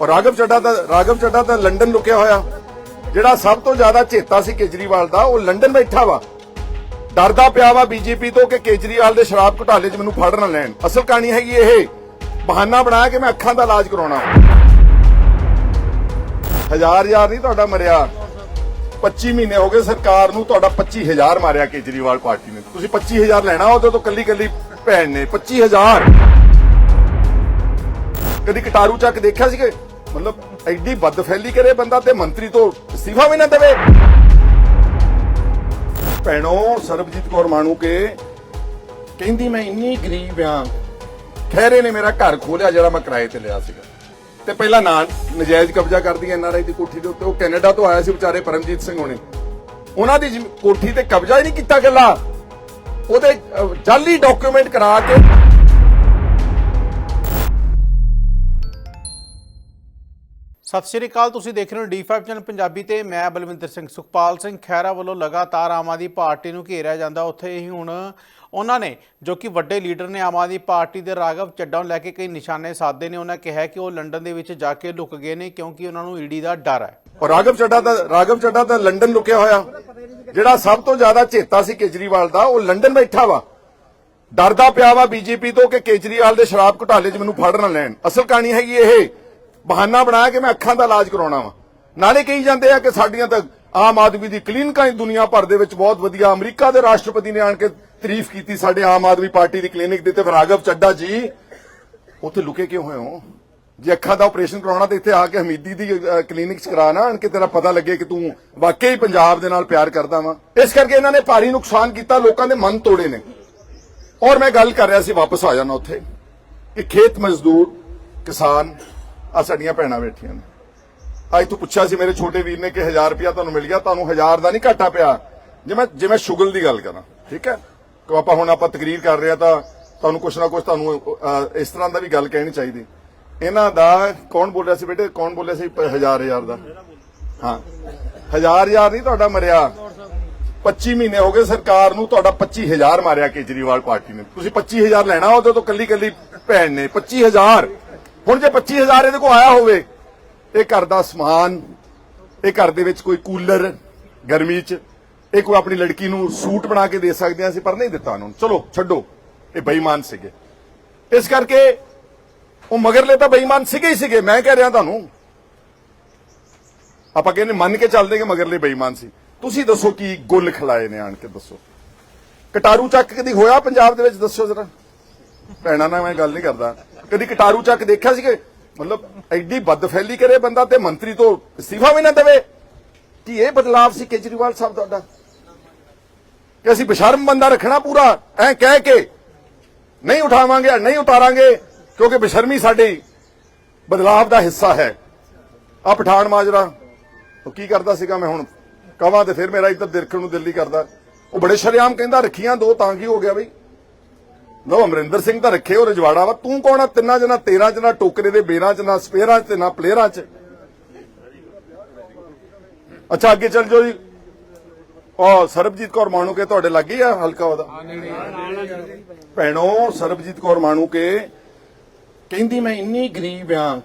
ਔਰ ਰਾਘਵ ਚੱਡਾ ਦਾ ਰਾਘਵ ਚੱਡਾ ਤਾਂ ਲੰਡਨ ਲੁਕਿਆ ਹੋਇਆ। ਜਿਹੜਾ ਸਭ ਤੋਂ ਜ਼ਿਆਦਾ ਚੇਤਾ ਸੀ ਕੇਜਰੀਵਾਲ ਦਾ, ਉਹ ਲੰਡਨ ਬੈਠਾ ਵਾ। ਡਰਦਾ ਪਿਆ ਵਾ ਬੀਜੇਪੀ ਤੋਂ ਕਿ ਕੇਜਰੀਵਾਲ ਦੇ ਸ਼ਰਾਬ ਘੁਟਾਲੇ 'ਚ ਮੈਨੂੰ ਫੜ ਨਾ ਲੈਣ। ਅਸਲ ਕਹਾਣੀ ਹੈਗੀ ਇਹ। ਬਹਾਨਾ ਬਣਾਇਆ ਕਿ ਮੈਂ ਅੱਖਾਂ ਦਾ ਇਲਾਜ ਕਰਾਉਣਾ। ਹਜ਼ਾਰ ਹਜ਼ਾਰ ਨਹੀਂ ਤੁਹਾਡਾ ਮਰਿਆ। 25 ਮਹੀਨੇ ਹੋ ਗਏ ਸਰਕਾਰ ਨੂੰ ਤੁਹਾਡਾ 25000 ਮਾਰਿਆ ਕੇਜਰੀਵਾਲ ਪਾਰਟੀ ਨੇ। ਤੁਸੀਂ 25000 ਲੈਣਾ ਉਹਦੇ ਤੋਂ ਕੱਲੀ ਕੱਲੀ ਭੈਣ ਨੇ। 25000 ਕਦੀ ਕਟਾਰੂ ਚੱਕ ਦੇਖਿਆ ਸੀ ਕਿ ਮਤਲਬ ਐਡੀ ਬਦਫੈਲੀ ਕਰੇ ਬੰਦਾ ਤੇ ਮੰਤਰੀ ਤੋਂ ਅਸਤੀਫਾ ਵੀ ਨਾ ਦੇਵੇ। ਭੈਣੋ, ਸਰਬਜੀਤ ਕੌਰ ਮਾਣੂ ਕੇ ਕਹਿੰਦੀ, ਮੈਂ ਇੰਨੀ ਗਰੀਬ ਆ। ਖੈਰੇ ਨੇ ਮੇਰਾ ਘਰ ਖੋਲਿਆ, ਜਿਹੜਾ ਮੈਂ ਕਿਰਾਏ ਤੇ ਲਿਆ ਸੀਗਾ। ਤੇ ਪਹਿਲਾਂ ਨਾ ਨਜਾਇਜ਼ ਕਬਜ਼ਾ ਕਰਦੀ ਐਨਆਰਆਈ ਦੀ ਕੋਠੀ ਦੇ ਉੱਤੇ। ਉਹ ਕੈਨੇਡਾ ਤੋਂ ਆਇਆ ਸੀ ਵਿਚਾਰੇ ਪਰਮਜੀਤ ਸਿੰਘ ਹੋਣੇ। ਉਹਨਾਂ ਦੀ ਕੋਠੀ ਤੇ ਕਬਜ਼ਾ ਹੀ ਨਹੀਂ ਕੀਤਾ ਗੱਲਾ। ਉਹਦੇ ਜਾਲੀ ਡਾਕੂਮੈਂਟ ਕਰਾ ਕੇ ਸਤਿ ਸ਼੍ਰੀ ਅਕਾਲ, ਤੁਸੀਂ ਦੇਖ ਰਹੇ ਹੋ D5 ਚੈਨਲ ਪੰਜਾਬੀ ਤੇ ਮੈਂ ਬਲਵਿੰਦਰ ਸਿੰਘ ਸੁਖਪਾਲ ਸਿੰਘ ਖਹਿਰਾ ਵੱਲੋਂ ਲਗਾਤਾਰ ਆਮ ਆਦਮੀ ਪਾਰਟੀ ਨੂੰ ਘੇਰਿਆ ਜਾਂਦਾ। ਉੱਥੇ ਹੀ ਹੁਣ ਉਹਨਾਂ ਨੇ, ਜੋ ਕਿ ਵੱਡੇ ਲੀਡਰ ਨੇ ਆਮ ਆਦਮੀ ਪਾਰਟੀ ਦੇ ਰਾਘਵ ਚੱਡਾ ਨੂੰ ਲੈ ਕੇ ਕਈ ਨਿਸ਼ਾਨੇ ਸਾਧੇ ਨੇ, ਉਹਨਾਂ ਕਿਹਾ ਕਿ ਉਹ ਲੰਡਨ ਦੇ ਵਿੱਚ ਜਾ ਕੇ ਲੁਕ ਗਏ ਨੇ ਕਿਉਂਕਿ ਉਹਨਾਂ ਨੂੰ ਈਡੀ ਦਾ ਡਰ ਹੈ। ਔਰ ਰਾਘਵ ਚੱਡਾ ਦਾ, ਰਾਘਵ ਚੱਡਾ ਤਾਂ ਲੰਡਨ ਲੁਕਿਆ ਹੋਇਆ। ਜਿਹੜਾ ਸਭ ਤੋਂ ਜ਼ਿਆਦਾ ਚੇਤਾ ਸੀ ਕੇਜਰੀਵਾਲ ਦਾ, ਉਹ ਲੰਡਨ ਬੈਠਾ ਵਾ। ਡਰਦਾ ਪਿਆ ਵਾ ਬੀਜੇਪੀ ਤੋਂ ਕਿ ਕੇਜਰੀਵਾਲ ਦੇ ਸ਼ਰਾਬ ਘੁਟਾਲੇ 'ਚ ਮੈਨੂੰ ਫੜ ਨਾ ਲੈਣ। ਅਸਲ ਕਹਾਣੀ ਹੈਗੀ ਇਹ ਬਹਾਨਾ ਬਣਾਇਆ ਕਿ ਮੈਂ ਅੱਖਾਂ ਦਾ ਇਲਾਜ ਕਰਾਉਣਾ ਵਾ। ਨਾਲੇ ਕਹੀ ਜਾਂਦੇ ਆ ਕਿ ਸਾਡੀਆਂ ਤਾਂ ਆਮ ਆਦਮੀ ਦੀ ਕਲੀਨਿਕਾਂ ਹੀ ਦੁਨੀਆ ਭਰ ਦੇ ਵਿੱਚ ਬਹੁਤ ਵਧੀਆ। ਅਮਰੀਕਾ ਦੇ ਰਾਸ਼ਟਰਪਤੀ ਨੇ ਆਣ ਕੇ ਤਾਰੀਫ ਕੀਤੀ ਸਾਡੇ ਆਮ ਆਦਮੀ ਪਾਰਟੀ ਦੀ ਕਲੀਨਿਕ ਦੀ ਤੇ ਫਿਰ ਚੱਡਾ ਜੀ, ਉੱਥੇ ਲੁਕੇ ਕਿਉਂ ਹੋਏ ਹੋ? ਜੇ ਅੱਖਾਂ ਦਾ ਆਪਰੇਸ਼ਨ ਕਰਾਉਣਾ ਤੇ ਇੱਥੇ ਆ ਕੇ ਹਮੀਦੀ ਦੀ ਕਲੀਨਿਕ ਚ ਕਰਾ ਨਾ, ਆਣ ਕੇ ਤੇਰਾ ਪਤਾ ਲੱਗੇ ਕਿ ਤੂੰ ਵਾਕਈ ਪੰਜਾਬ ਦੇ ਨਾਲ ਪਿਆਰ ਕਰਦਾ ਵਾ। ਇਸ ਕਰਕੇ ਇਹਨਾਂ ਨੇ ਭਾਰੀ ਨੁਕਸਾਨ ਕੀਤਾ, ਲੋਕਾਂ ਦੇ ਮਨ ਤੋੜੇ ਨੇ। ਔਰ ਮੈਂ ਗੱਲ ਕਰ ਰਿਹਾ ਸੀ, ਵਾਪਸ ਆ ਜਾਣਾ ਉੱਥੇ। ਕਿ ਖੇਤ ਮਜ਼ਦੂਰ, ਕਿਸਾਨ ਆ ਸਾਡੀਆਂ ਭੈਣਾਂ ਬੈਠੀਆਂ ਨੇ। ਅੱਜ ਤੂੰ ਪੁੱਛਿਆ ਸੀ ਮੇਰੇ ਛੋਟੇ ਵੀਰ ਨੇ ਕਿ 1000 ਰੁਪਇਆ ਤੁਹਾਨੂੰ ਮਿਲ ਗਿਆ, ਤੁਹਾਨੂੰ 1000 ਦਾ ਨਹੀਂ ਘਾਟਾ ਪਿਆ। ਜੇ ਮੈਂ ਜੇ ਮੈਂ ਸ਼ੁਗਲ ਦੀ ਗੱਲ ਕਰਾਂ, ਠੀਕ ਹੈ? ਕਿ ਆਪਾਂ ਹੁਣ ਆਪਾਂ ਤਕਰੀਰ ਕਰ ਰਹੇ ਆ ਤਾਂ ਤੁਹਾਨੂੰ ਕੁਛ ਨਾ ਕੁਛ ਤੁਹਾਨੂੰ ਇਸ ਤਰ੍ਹਾਂ ਦਾ ਵੀ ਗੱਲ ਕਹਿਣੀ ਚਾਹੀਦੀ। ਇਹਨਾਂ ਦਾ ਕੌਣ ਬੋਲ ਰਿਹਾ ਸੀ ਬੇਟੇ? ਕੌਣ ਬੋਲਿਆ ਸੀ 1000 ਹਜ਼ਾਰ ਦਾ? ਹਾਂ। 1000 ਹਜ਼ਾਰ ਨਹੀਂ ਤੁਹਾਡਾ ਮਰਿਆ। 25 ਮਹੀਨੇ ਹੋ ਗਏ ਸਰਕਾਰ ਨੂੰ ਤੁਹਾਡਾ 25000 ਮਾਰਿਆ ਕੇਜਰੀਵਾਲ ਪਾਰਟੀ ਨੇ। ਤੁਸੀਂ 25000 ਲੈਣਾ ਉਹਦੇ ਤੋਂ ਕੱਲੀ ਕੱਲੀ ਭੈਣ ਨੇ। 25000 ਹੁਣ ਜੇ 25000 ਇਹਦੇ ਕੋਲ ਆਇਆ ਹੋਵੇ, ਇਹ ਘਰ ਦਾ ਸਮਾਨ, ਇਹ ਘਰ ਦੇ ਵਿੱਚ ਕੋਈ ਕੂਲਰ, ਗਰਮੀ 'ਚ, ਇਹ ਕੋਈ ਆਪਣੀ ਲੜਕੀ ਨੂੰ ਸੂਟ ਬਣਾ ਕੇ ਦੇ ਸਕਦੇ ਆ ਸੀ ਪਰ ਨਹੀਂ ਦਿੱਤਾ ਉਹਨਾਂ। ਨੂੰ ਚਲੋ, ਛੱਡੋ, ਇਹ ਬੇਈਮਾਨ ਸੀਗੇ। ਇਸ ਕਰਕੇ ਉਹ ਮਗਰਲੇ ਤਾਂ ਬੇਈਮਾਨ ਸੀਗੇ ਹੀ ਸੀਗੇ, ਮੈਂ ਕਹਿ ਰਿਹਾ ਤੁਹਾਨੂੰ। ਆਪਾਂ ਕਹਿੰਦੇ ਮੰਨ ਕੇ ਚੱਲਦੇ ਕਿ ਮਗਰਲੇ ਬੇਈਮਾਨ ਸੀ। ਤੁਸੀਂ ਦੱਸੋ ਕੀ ਗੁੱਲ ਖਿਲਾਏ ਨੇ, ਆਣ ਕੇ ਦੱਸੋ। ਕਟਾਰੂ ਚੱਕ ਕਦੀ ਹੋਇਆ ਪੰਜਾਬ ਦੇ ਵਿੱਚ ਦੱਸੋ ਜ਼ਰਾ। ਭੈਣਾਂ ਨਾਲ ਮੈਂ ਗੱਲ ਨਹੀਂ ਕਰਦਾ। ਕਦੀ ਕਟਾਰੂ ਚੱਕ ਦੇਖਿਆ ਸੀ ਕਿ ਮਤਲਬ ਐਡੀ ਬਦਫੈਲੀ ਕਰੇ ਬੰਦਾ ਤੇ ਮੰਤਰੀ ਤੋਂ ਅਸਤੀਫਾ ਵੀ ਨਾ ਦੇਵੇ। ਕਿ ਇਹ ਬਦਲਾਵ ਸੀ ਕੇਜਰੀਵਾਲ ਸਾਹਿਬ ਤੁਹਾਡਾ? ਕਿ ਅਸੀਂ ਬਸ਼ਰਮ ਬੰਦਾ ਰੱਖਣਾ ਪੂਰਾ, ਐ ਕਹਿ ਕੇ ਨਹੀਂ ਉਠਾਵਾਂਗੇ ਨਹੀਂ ਉਤਾਰਾਂਗੇ, ਕਿਉਂਕਿ ਬਸ਼ਰਮੀ ਸਾਡੇ ਬਦਲਾਵ ਦਾ ਹਿੱਸਾ ਹੈ। ਆ ਪਠਾਨ ਮਾਜਰਾ, ਉਹ ਕੀ ਕਰਦਾ ਸੀਗਾ ਮੈਂ ਹੁਣ ਕਵਾਂ ਤੇ ਫਿਰ ਮੇਰਾ ਇੱਧਰ ਦੇਖਣ ਨੂੰ ਦਿਲ ਨਹੀਂ ਕਰਦਾ। ਉਹ ਬੜੇ ਸ਼ਰਿਆਮ ਕਹਿੰਦਾ ਰੱਖੀਆਂ ਦੋ ਤਾਂ ਕੀ ਹੋ ਗਿਆ ਬਈ? ਲੋ ਅਮਰਿੰਦਰ ਸਿੰਘ ਤਾਂ ਰੱਖੇ ਉਹ ਰਜਵਾੜਾ ਵਾ। ਤੂੰ ਕੌਣ ਆ? ਤਿੰਨਾਂ ਜਨਾ 13 ਜਨਾ ਟੋਕਰੇ ਦੇ ਬੇਰਾਂ ਚ ਨਾ ਸਪੇਅਰਾਂ ਚ ਤੇ ਨਾ ਪਲੇਅਰਾਂ ਚ। ਅੱਛਾ ਅੱਗੇ ਚੱਲ ਜਾਓ ਜੀ। ਉਹ ਸਰਬਜੀਤ ਕੌਰ ਮਾਣੂ ਕੇ ਤੁਹਾਡੇ ਲੱਗੀ ਆ ਹਲਕਾ ਉਹਦਾ? ਭੈਣੋ ਸਰਬਜੀਤ ਕੌਰ ਮਾਣੂ ਕੇ ਕਹਿੰਦੀ ਮੈਂ ਇੰਨੀ ਗਰੀਬ ਆ।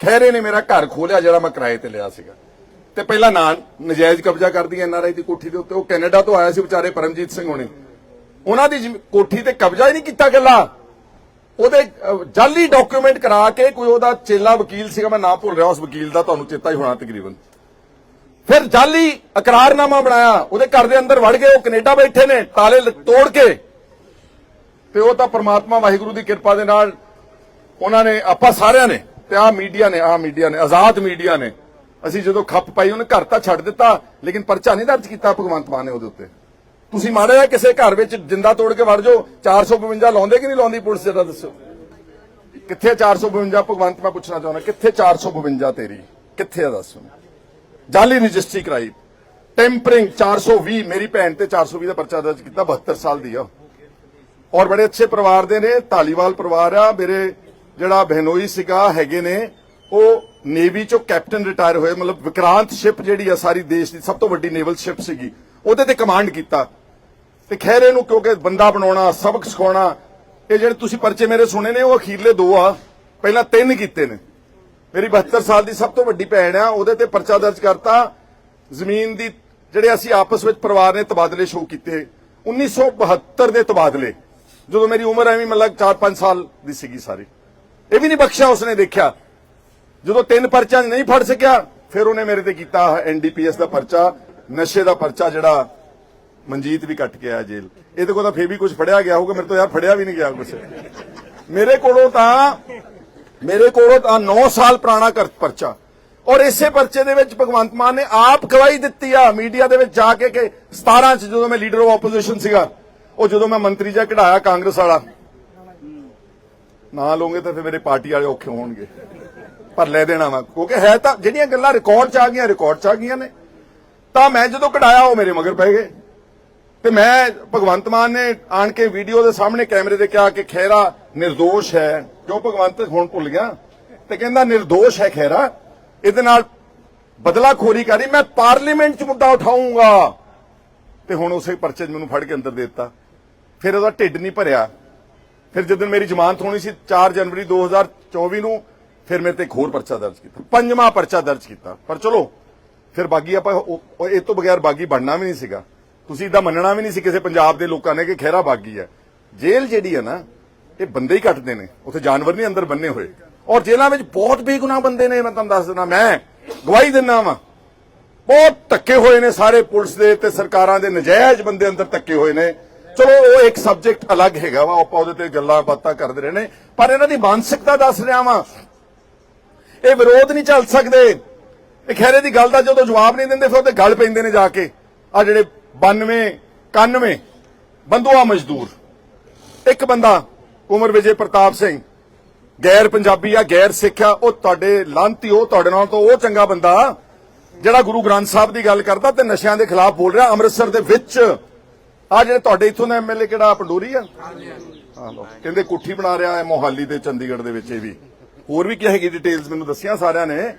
ਖੈਰੇ ਨੇ ਮੇਰਾ ਘਰ ਖੋਲਿਆ ਜਿਹੜਾ ਮੈਂ ਕਿਰਾਏ ਤੇ ਲਿਆ ਸੀਗਾ। ਤੇ ਪਹਿਲਾਂ ਨਾਂ ਨਜਾਇਜ਼ ਕਬਜ਼ਾ ਕਰਦੀ ਐਨਆਰਆਈ ਦੀ ਕੋਠੀ ਦੇ ਉੱਤੇ। ਉਹ ਕੈਨੇਡਾ ਤੋਂ ਆਇਆ ਸੀ ਵਿਚਾਰੇ ਪਰਮਜੀਤ ਸਿੰਘ ਹੋਣੇ। ਉਹਨਾਂ ਦੀ ਕੋਠੀ ਤੇ ਕਬਜ਼ਾ ਹੀ ਨਹੀਂ ਕੀਤਾ ਗੱਲਾ। ਉਹਦੇ ਅਹ, ਜਾਲੀ ਡਾਕੂਮੈਂਟ ਕਰਾ ਕੇ ਕੋਈ ਉਹਦਾ ਚੇਲਾ ਵਕੀਲ ਸੀਗਾ ਮੈਂ ਨਾਮ ਭੁੱਲ ਰਿਹਾ ਉਸ ਵਕੀਲ ਦਾ ਤੁਹਾਨੂੰ ਚੇਤਾ ਹੀ ਹੋਣਾ ਤਕਰੀਬਨ। ਫਿਰ ਜਾਲੀ ਇਕਰਾਰਨਾਮਾ ਬਣਾਇਆ ਉਹਦੇ ਘਰ ਦੇ ਅੰਦਰ ਵੜ ਗਏ ਉਹ ਕੈਨੇਡਾ ਬੈਠੇ ਨੇ ਤਾਲੇ ਤੋੜ ਕੇ। ਤੇ ਉਹ ਤਾਂ ਪ੍ਰਮਾਤਮਾ ਵਾਹਿਗੁਰੂ ਦੀ ਕਿਰਪਾ ਦੇ ਨਾਲ ਉਹਨਾਂ ਨੇ ਆਪਾਂ ਸਾਰਿਆਂ ਨੇ ਤੇ ਆ ਮੀਡੀਆ ਨੇ ਆ ਮੀਡੀਆ ਨੇ ਆਜ਼ਾਦ ਮੀਡੀਆ ਨੇ। ਅਸੀਂ ਜਦੋਂ ਖੱਪ ਪਾਈ ਉਹਨੇ ਘਰ ਤਾਂ ਛੱਡ ਦਿੱਤਾ ਲੇਕਿਨ ਪਰਚਾ ਨਹੀਂ ਦਰਜ ਕੀਤਾ ਭਗਵੰਤ ਮਾਨ ਨੇ ਉਹਦੇ ਉੱਤੇ। ਤੁਸੀਂ ਮਾੜੇ ਆ ਕਿਸੇ ਘਰ ਵਿੱਚ ਜਿੰਦਾ ਤੋੜ ਕੇ ਵੜ ਜਾਓ 452 ਲਾਉਂਦੇ ਕਿ ਨਹੀਂ ਲਾਉਂਦੀ ਪੁਲਿਸ ਜਰਾ ਦੱਸੋ? ਕਿੱਥੇ 452 ਭਗਵੰਤ, ਮੈਂ ਪੁੱਛਣਾ ਚਾਹੁੰਦਾ, ਕਿੱਥੇ 452 ਤੇਰੀ? ਕਿੱਥੇ ਆ ਦੱਸੋ ਜਾਲੀ ਰਜਿਸਟਰੀ ਕਰਾਈ। ਟੈਂਪਰਿੰਗ 420 ਮੇਰੀ ਭੈਣ ਤੇ 420 ਦਾ ਪਰਚਾ ਦਰਜ ਕੀਤਾ 72 ਸਾਲ ਦੀ ਆ। ਔਰ ਬੜੇ ਅੱਛੇ ਪਰਿਵਾਰ ਦੇ ਨੇ, ਧਾਲੀਵਾਲ ਪਰਿਵਾਰ ਆ, ਮੇਰੇ ਜਿਹੜਾ ਬਹਿਨੋਈ ਸੀਗਾ, ਹੈਗੇ ਨੇ, ਉਹ ਨੇਵੀ ਚੋਂ ਕੈਪਟਨ ਰਿਟਾਇਰ ਹੋਏ, ਮਤਲਬ ਵਿਕਰਾਂਤ ਸ਼ਿਪ ਜਿਹੜੀ ਆ ਸਾਰੀ ਦੇਸ਼ ਦੀ ਸਭ ਤੋਂ ਵੱਡੀ ਨੇਵਲ ਸ਼ਿਪ ਸੀਗੀ, ਉਹਦੇ ਤੇ ਕਮਾਂਡ ਕੀਤਾ। ਤੇ ਖੈਰੇ ਨੂੰ ਕਿਉਂਕਿ ਬੰਦਾ ਬਣਾਉਣਾ, ਸਬਕ ਸਿਖਾਉਣਾ, ਇਹ ਜਿਹੜੇ ਤੁਸੀਂ ਪਰਚੇ ਮੇਰੇ ਸੁਣੇ ਨੇ, ਉਹ ਅਖੀਰਲੇ ਦੋ ਆ। ਪਹਿਲਾਂ ਤਿੰਨ ਕੀਤੇ ਨੇ। ਮੇਰੀ 72 ਸਾਲ ਦੀ ਸਭ ਤੋਂ ਵੱਡੀ ਭੈਣ ਆ, ਉਹਦੇ ਤੇ ਪਰਚਾ ਦਰਜ ਕਰਤਾ। ਜ਼ਮੀਨ ਦੀ ਜਿਹੜੇ ਅਸੀਂ ਆਪਸ ਵਿੱਚ ਪਰਿਵਾਰ ਨੇ ਤਬਾਦਲੇ ਸ਼ੁਰੂ ਕੀਤੇ। 1972 ਦੇ ਤਬਾਦਲੇ। ਜਦੋਂ ਮੇਰੀ ਉਮਰ ਐਵੇਂ ਮਤਲਬ 4-5 ਸਾਲ ਦੀ ਸੀਗੀ ਸਾਰੀ। ਇਹ ਵੀ ਨਹੀਂ ਬਖਸ਼ਿਆ ਉਸਨੇ ਦੇਖਿਆ। ਜਦੋਂ ਤਿੰਨ ਪਰਚਾ ਨਹੀਂ ਫੜ ਸਕਿਆ, ਫਿਰ ਉਹਨੇ ਮੇਰੇ ਤੇ ਕੀਤਾ ਐਨਡੀਪੀਐਸ ਦਾ ਪਰਚਾ, ਨਸ਼ੇ ਦਾ ਪਰਚਾ ਜਿਹੜਾ ਮਨਜੀਤ ਵੀ ਕੱਟ ਕੇ ਆਇਆ ਜੇਲ੍ਹ। ਇਹਦੇ ਕੋਲ ਤਾਂ ਫੇਰ ਵੀ ਕੁਝ ਫੜਿਆ ਗਿਆ ਹੋਊਗਾ, ਮੇਰੇ ਤੋਂ ਯਾਰ ਫੜਿਆ ਵੀ ਨਹੀਂ ਗਿਆ ਕੁਝ ਮੇਰੇ ਕੋਲੋਂ ਤਾਂ, ਮੇਰੇ ਕੋਲੋਂ ਤਾਂ 9 ਸਾਲ ਪੁਰਾਣਾ ਪਰਚਾ। ਔਰ ਇਸੇ ਪਰਚੇ ਦੇ ਵਿੱਚ ਭਗਵੰਤ ਮਾਨ ਨੇ ਆਪ ਗਵਾਹੀ ਦਿੱਤੀ ਆ, ਮੀਡੀਆ ਦੇ ਵਿੱਚ ਜਾ ਕੇ ਕਿ 17 ਚ ਜਦੋਂ ਮੈਂ ਲੀਡਰ ਆਫ ਆਪੋਜੀਸ਼ਨ ਸੀਗਾ, ਉਹ ਜਦੋਂ ਮੈਂ ਮੰਤਰੀ ਜਾ ਕਢਾਇਆ ਕਾਂਗਰਸ ਵਾਲਾ। ਨਾ ਲਓਗੇ ਤਾਂ ਫਿਰ ਮੇਰੇ ਪਾਰਟੀ ਵਾਲੇ ਔਖੇ ਹੋਣਗੇ। ਪਰ ਲੈ ਦੇਣਾ ਵਾ, ਕਿਉਂਕਿ ਹੈ ਤਾਂ, ਜਿਹੜੀਆਂ ਗੱਲਾਂ ਰਿਕਾਰਡ ਚ ਆ ਗਈਆਂ ਰਿਕਾਰਡ ਚ ਆ ਗਈਆਂ ਨੇ। ਤਾਂ ਮੈਂ ਜਦੋਂ ਕਢਾਇਆ ਉਹ ਮੇਰੇ ਮਗਰ ਪੈ ਗਏ। ਤੇ ਮੈਂ ਭਗਵੰਤ ਮਾਨ ਨੇ ਆਣ ਕੇ ਵੀਡੀਓ ਦੇ ਸਾਹਮਣੇ ਕੈਮਰੇ ਤੇ ਕਿਹਾ ਕਿ ਖੈਰਾ નિર્ਦੋਸ਼ ਹੈ। ਕਿਉਂ ਭਗਵੰਤ ਹੁਣ ਭੁੱਲ ਗਿਆ? ਤੇ ਕਹਿੰਦਾ નિર્ਦੋਸ਼ ਹੈ ਖੈਰਾ ਇਹਦੇ ਨਾਲ ਬਦਲਾਖੋਰੀ ਕਰੀ, ਮੈਂ ਪਾਰਲੀਮੈਂਟ 'ਚ ਮੁੱਦਾ ਉਠਾਉਂਗਾ ਤੇ ਹੁਣ ਉਸੇ ਪਰਚੇ 'ਚ ਮੈਨੂੰ ਫੜ ਕੇ ਅੰਦਰ ਦੇ ਦਿੱਤਾ। ਫਿਰ ਉਹਦਾ ਢਿੱਡ ਨਹੀਂ ਭਰਿਆ। ਫਿਰ ਜਦੋਂ ਮੇਰੀ ਜ਼ਮਾਨਤ ਹੋਣੀ ਸੀ 4 ਜਨਵਰੀ 2024 ਨੂੰ, ਫਿਰ ਮੇਰੇ ਤੇ ਇੱਕ ਹੋਰ ਪਰਚਾ ਦਰਜ ਕੀਤਾ। ਪੰਜਵਾਂ ਪਰਚਾ ਦਰਜ ਕੀਤਾ। ਪਰ ਚਲੋ, ਫਿਰ ਬਾਗੀ ਆਪਾਂ ਇਹ ਤੋਂ ਬਗੈਰ ਬਾਗੀ ਬਣਨਾ ਵੀ ਨਹੀਂ ਸੀਗਾ। ਤੁਸੀਂ ਇਦਾਂ ਮੰਨਣਾ ਵੀ ਨਹੀਂ ਸੀ ਕਿਸੇ ਪੰਜਾਬ ਦੇ ਲੋਕਾਂ ਨੇ ਕਿ ਖਹਿਰਾ ਬਾਗੀ ਹੈ। ਜੇਲ੍ਹ ਜਿਹੜੀ ਹੈ ਨਾ, ਇਹ ਬੰਦੇ ਹੀ ਕੱਟਦੇ ਨੇ। ਉੱਥੇ ਜਾਨਵਰ ਨਹੀਂ, ਅੰਦਰ ਬੰਨੇ ਹੋਏ। ਔਰ ਜੇਲ੍ਹਾਂ ਵਿੱਚ ਬਹੁਤ ਬੇਗੁਨਾਹ ਬੰਦੇ ਨੇ, ਮੈਂ ਤੁਹਾਨੂੰ ਦੱਸ ਦਿੰਦਾ। ਮੈਂ ਗਵਾਹੀ ਦਿੰਦਾ ਵਾਂ। ਬਹੁਤ ਧੱਕੇ ਹੋਏ ਨੇ ਸਾਰੇ ਪੁਲਿਸ ਦੇ ਤੇ ਸਰਕਾਰਾਂ ਦੇ। ਨਜਾਇਜ਼ ਬੰਦੇ ਅੰਦਰ ਧੱਕੇ ਹੋਏ ਨੇ। ਚਲੋ, ਉਹ ਇੱਕ ਸਬਜੈਕਟ ਅਲੱਗ ਹੈਗਾ ਵਾ। ਆਪਾਂ ਉਹਦੇ ਤੇ ਗੱਲਾਂ ਬਾਤਾਂ ਕਰਦੇ ਰਹੇ ਨੇ। ਪਰ ਇਹਨਾਂ ਦੀ ਮਾਨਸਿਕਤਾ ਦੱਸ ਰਿਹਾ ਵਾਂ। ਇਹ ਵਿਰੋਧ ਨਹੀਂ ਚੱਲ ਸਕਦੇ। ਇਹ ਖੈਰੇ ਦੀ ਗੱਲ ਦਾ ਜਦੋਂ ਜਵਾਬ ਨਹੀਂ ਦਿੰਦੇ, ਫਿਰ ਉਹਦੇ ਗੱਲ ਪੈਂਦੇ ਨੇ ਜਾ ਕੇ। ਆ ਜਿਹੜੇ 92 91 ਬੰਦੂਆ ਮਜ਼ਦੂਰ। ਇੱਕ ਬੰਦਾ, ਉਮਰ ਵਿਜੇ ਪ੍ਰਤਾਪ ਸਿੰਘ। ਗੈਰ ਪੰਜਾਬੀ ਆ, ਗੈਰ ਸਿੱਖ ਆ, ਉਹ ਤੁਹਾਡੇ ਲਾਂਤੀ, ਉਹ ਤੁਹਾਡੇ ਨਾਲ ਤੋਂ ਉਹ ਚੰਗਾ ਬੰਦਾ, ਜਿਹੜਾ ਗੁਰੂ ਗ੍ਰੰਥ ਸਾਹਿਬ ਦੀ ਗੱਲ ਕਰਦਾ ਤੇ ਨਸ਼ਿਆਂ ਦੇ ਖਿਲਾਫ ਬੋਲ ਰਿਹਾ, ਅੰਮ੍ਰਿਤਸਰ ਦੇ ਵਿੱਚ। ਆ ਜਿਹੜੇ ਤੁਹਾਡੇ ਇੱਥੋਂ ਦਾ ਐਮਐਲਏ ਕਿਹੜਾ, ਪੰਡੋਰੀ ਆ? ਹਾਂ ਕਹਿੰਦੇ ਕੁੱਠੀ ਬਣਾ ਰਿਹਾ ਹੈ ਮੋਹਾਲੀ ਤੇ ਚੰਡੀਗੜ੍ਹ ਦੇ ਵਿੱਚ ਇਹ ਵੀ। ਹੋਰ ਵੀ ਕੀ ਹੈਗੀ ਡਿਟੇਲਸ ਮੈਨੂੰ ਦੱਸੀਆਂ ਸਾਰਿਆਂ ਨੇ।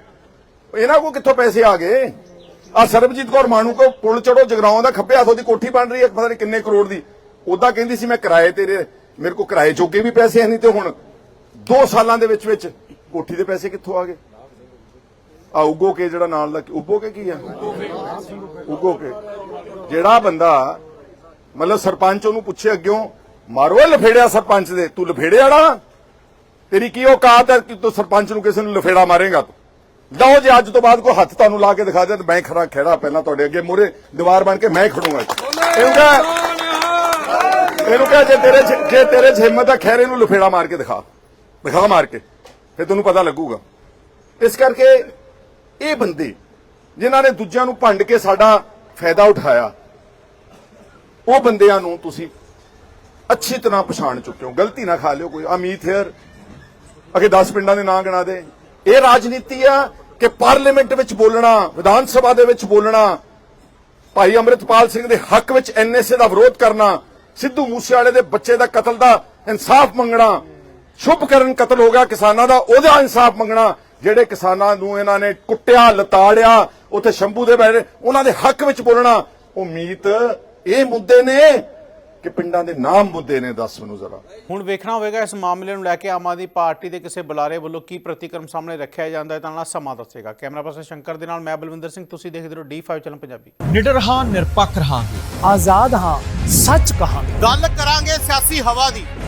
ਇਹਨਾਂ ਕੋ ਕਿੱਥੋਂ ਪੈਸੇ ਆ ਗਏ? ਆ ਸਰਬਜੀਤ ਕੌਰ ਮਾਣੂ ਕੋ ਪੁਲ ਚੜੋ, ਜਗਰਾਉਂ ਦਾ ਖੱਬੇ ਹੱਥੋਂ ਦੀ ਕੋਠੀ ਬਣ ਰਹੀ ਹੈ, ਪਤਾ ਨਹੀਂ ਕਿੰਨੇ ਕਰੋੜ ਦੀ। ਉਦਾਂ ਕਹਿੰਦੀ ਸੀ, ਮੈਂ ਕਿਰਾਏ ਤੇਰੇ, ਮੇਰੇ ਕੋ ਕਿਰਾਏ ਜੋਗੇ ਵੀ ਪੈਸੇ ਨਹੀਂ ਤੇ ਹੁਣ 2 ਸਾਲਾਂ ਦੇ ਵਿੱਚ ਵਿੱਚ ਕੋਠੀ ਦੇ ਪੈਸੇ ਕਿੱਥੋਂ ਆ ਗਏ? ਆ ਉਗੋ ਕੇ ਜਿਹੜਾ ਨਾਲ ਦਾ ਉਗੋ ਕੇ ਕੀ ਆ? ਉਗੋ ਕੇ। ਜਿਹੜਾ ਬੰਦਾ, ਮਤਲਬ ਸਰਪੰਚ ਉਹਨੂੰ ਪੁੱਛੇ ਅੱਗਿਓਂ, ਮਾਰੋ ਲਫੇੜਿਆ ਸਰਪੰਚ ਦੇ, ਤੂੰ ਲਫੇੜਿਆ ਨਾ? ਤੇਰੀ ਕੀ ਔਕਾਤ ਹੈ ਕਿ ਤੂੰ ਸਰਪੰਚ ਨੂੰ ਕਿਸੇ ਨੂੰ ਲਫੇੜਾ ਮਾਰੇਗਾ ਤੂੰ? ਲਓ ਜੇ, ਅੱਜ ਤੋਂ ਬਾਅਦ ਕੋਈ ਹੱਥ ਤੁਹਾਨੂੰ ਲਾ ਕੇ ਦਿਖਾ ਦੇ ਤਾਂ ਮੈਂ ਖੜਾ ਖੜਾ ਪਹਿਲਾਂ ਤੁਹਾਡੇ ਅੱਗੇ, ਮੂਹਰੇ ਦੀਵਾਰ ਬਣ ਕੇ ਮੈਂ ਖੜੂੰਗਾ ਇਹਨੂੰ ਕਹ ਇਹਨੂੰ ਕਹ, ਜੇ ਤੇਰੇ ਜੇ ਤੇਰੇ 'ਚ ਹਿੰਮਤ ਆ, ਖੈਰੇ ਨੂੰ ਲਫੇੜਾ ਮਾਰ ਕੇ ਦਿਖਾ। ਦਿਖਾ ਮਾਰ ਕੇ, ਫਿਰ ਤੈਨੂੰ ਪਤਾ ਲੱਗੂਗਾ। ਇਸ ਕਰਕੇ ਇਹ ਬੰਦੇ ਜਿਨ੍ਹਾਂ ਨੇ ਦੂਜਿਆਂ ਨੂੰ ਭੰਡ ਕੇ ਸਾਡਾ ਫਾਇਦਾ ਉਠਾਇਆ, ਉਹ ਬੰਦਿਆਂ ਨੂੰ ਤੁਸੀਂ ਅੱਛੀ ਤਰ੍ਹਾਂ ਪਛਾਣ ਚੁੱਕੇ ਹੋ। ਗਲਤੀ ਨਾ ਖਾ ਲਿਓ ਕੋਈ। ਅਮੀਤ ਹੇਅਰ ਅਗੇ 10 ਪਿੰਡਾਂ ਦੇ ਨਾਂ ਗਿਣਾ ਦੇ। ਇਹ ਰਾਜਨੀਤੀ ਆ ਕਿ ਪਾਰਲੀਮੈਂਟ ਵਿੱਚ ਬੋਲਣਾ, ਵਿਧਾਨ ਸਭਾ ਦੇ ਵਿੱਚ ਬੋਲਣਾ, ਭਾਈ ਅੰਮ੍ਰਿਤਪਾਲ ਸਿੰਘ ਦੇ ਹੱਕ ਵਿੱਚ ਐਨਐਸਏ ਦਾ ਵਿਰੋਧ ਕਰਨਾ, ਸਿੱਧੂ ਮੂਸੇਵਾਲੇ ਦੇ ਬੱਚੇ ਦਾ ਕਤਲ ਦਾ ਇਨਸਾਫ ਮੰਗਣਾ ਸ਼ੁਭ ਕਰਨ ਕਤਲ ਹੋ ਗਿਆ ਕਿਸਾਨਾਂ ਦਾ, ਉਹਦਾ ਇਨਸਾਫ ਮੰਗਣਾ, ਜਿਹੜੇ ਕਿਸਾਨਾਂ ਨੂੰ ਇਹਨਾਂ ਨੇ ਕੁੱਟਿਆ, ਲਤਾੜਿਆ, ਉੱਥੇ ਸ਼ੰਭੂ ਦੇ ਬੈਠੇ, ਉਹਨਾਂ ਦੇ ਹੱਕ ਵਿੱਚ ਬੋਲਣਾ ਉਹ ਮੀਤ ਇਹ ਮੁੱਦੇ ਨੇ ਕਿ ਪਿੰਡਾਂ ਦੇ ਨਾਮ ਮੁੱਦੇ ਨੇ ਦੱਸ ਮੈਨੂੰ ਜ਼ਰਾ। ਹੁਣ ਵੇਖਣਾ ਹੋਵੇਗਾ ਇਸ ਮਾਮਲੇ ਨੂੰ ਲੈ ਕੇ ਆਮ ਆਦਮੀ ਪਾਰਟੀ ਦੇ ਕਿਸੇ ਬੁਲਾਰੇ ਵੱਲੋਂ ਕੀ ਪ੍ਰਤੀਕਰਮ ਸਾਹਮਣੇ ਰੱਖਿਆ ਜਾਂਦਾ ਹੈ ਤਾਂ ਨਾਲ ਸਮਾਂ ਦੱਸੇਗਾ। ਕੈਮਰਾ ਪਰਸਨ ਸ਼ੰਕਰ ਦੇ ਨਾਲ ਮੈਂ ਬਲਵਿੰਦਰ ਸਿੰਘ ਤੁਸੀਂ ਦੇਖਦੇ ਰਹੋ D5 ਚੈਨਲ ਪੰਜਾਬੀ। ਨਿਡਰ ਹਾਂ ਨਿਰਪੱਖ ਰਹਾਂਗੇ। ਆਜ਼ਾਦ ਹਾਂ ਸੱਚ ਕਹਾਂਗੇ। ਗੱਲ ਕਰਾਂਗੇ ਸਿਆਸੀ ਹਵਾ ਦੀ।